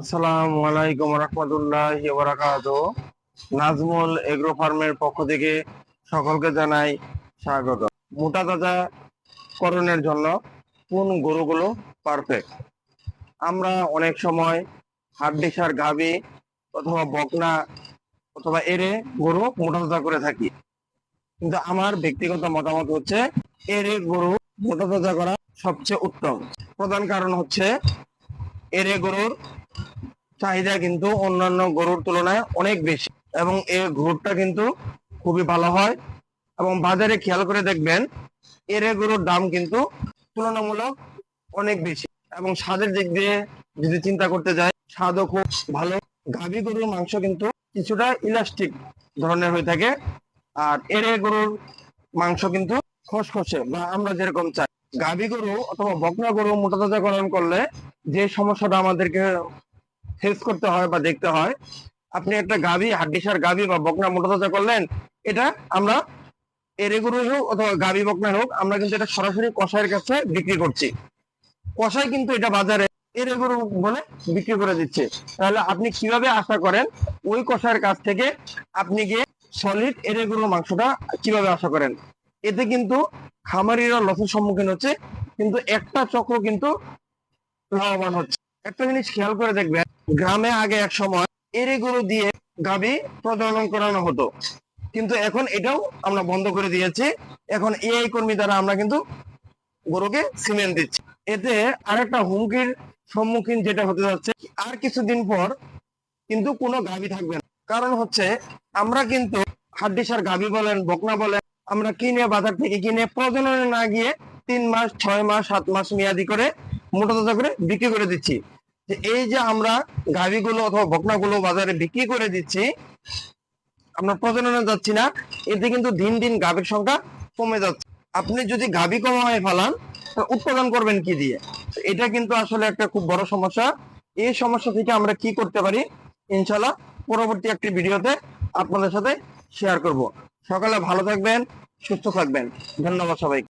আসসালামু আলাইকুম রহমতুল্লাহ বারাকাত। নাজমুল এগ্রো ফার্মের পক্ষ থেকে সকলকে জানাই স্বাগত। মোটা তাজা করণের জন্য কোন গরুগুলো পারফেক্ট আমরা অনেক সময় হাড্ডিসার গাভী অথবা বকনা অথবা এরে গরু মোটা তাজা করে থাকি। কিন্তু আমার ব্যক্তিগত মতামত হচ্ছে এরে গরু মোটা তাজা করা সবচেয়ে উত্তম। প্রধান কারণ হচ্ছে এরে গরুর চাহিদা কিন্তু অন্যান্য গরুর তুলনায় অনেক বেশি এবং এই গরুটা কিন্তু খুবই ভালো হয় এবং বাজারে খেয়াল করে দেখবেন, এর গরুর দাম কিন্তু তুলনামূলক অনেক বেশি এবং স্বাদের দিক দিয়ে যদি চিন্তা করতে যায় স্বাদও খুব ভালো। গাভী গরুর মাংস কিন্তু কিছুটা ইলাস্টিক ধরনের হয়ে থাকে আর এর গরুর মাংস কিন্তু খসখসে বা আমরা যেরকম চাই। গাভী গরু অথবা বকনা গরু মোটা করলে যে সমস্যাটা আমাদেরকে ফেস করতে হয় বা দেখতে হয়। আপনি একটা গাভী, হাড্ডিসার গাভী বা বকনা মোটা তাজা করলেন, এটা আমরা এরে গরু হোক অথবা গাভী বকনা হোক, আমরা কিন্তু এটা সরাসরি কষাইয়ের কাছে বিক্রি করছি। কষাই কিন্তু এটা বাজারে এরে গরু বলে বিক্রি করে দিচ্ছে। তাহলে আপনি কীভাবে আশা করেন ওই কষাইয়ের কাছ থেকে আপনি গিয়ে সলিড এরে গরুর মাংসটা কীভাবে আশা করেন? এতে কিন্তু খামারিরা লসের সম্মুখীন হচ্ছে, কিন্তু একটা চক্র কিন্তু লাভবান হচ্ছে। একটা জিনিস খেয়াল করে দেখবেন গ্রামে আগে এক সময় গরু দিয়ে গাভী প্রজনন করানো হতো। কিন্তু এখন এটাও আমরা বন্ধ করে দিয়েছি। এখন এআই কর্মী দ্বারা আমরা কিন্তু গরুকে সিমেন্ট দিচ্ছি। এতে আরেকটা হুমকির সম্মুখীন যেটা হতে যাচ্ছে, আর কিছুদিন পর কিন্তু কোনো গাভী থাকবে না। কারণ হচ্ছে আমরা কিন্তু হাড্ডিসার গাভী বলেন, বকনা বলেন, আমরা কিনে বাজার থেকে কিনে প্রজননে না গিয়ে তিন মাস, ছয় মাস, সাত মাস মেয়াদি করে মোটা তাজা করে বিক্রি করে দিচ্ছি। এই যে আমরা গাভীগুলো অথবা বকনাগুলো বাজারে বিক্রি করে দিচ্ছি, আমরা প্রজননে যাচ্ছি না, এতে কিন্তু দিন দিন গাভীর সংখ্যা কমে যাচ্ছে। আপনি যদি গাভী কমায় ফেলান উৎপাদন করবেন কি দিয়ে? এটা কিন্তু আসলে একটা খুব বড় সমস্যা। এই সমস্যা থেকে আমরা কি করতে পারি? ইনশাল্লাহ পরবর্তী একটি ভিডিওতে আপনাদের সাথে শেয়ার করব। সকালে ভালো থাকবেন, সুস্থ থাকবেন। ধন্যবাদ সবাই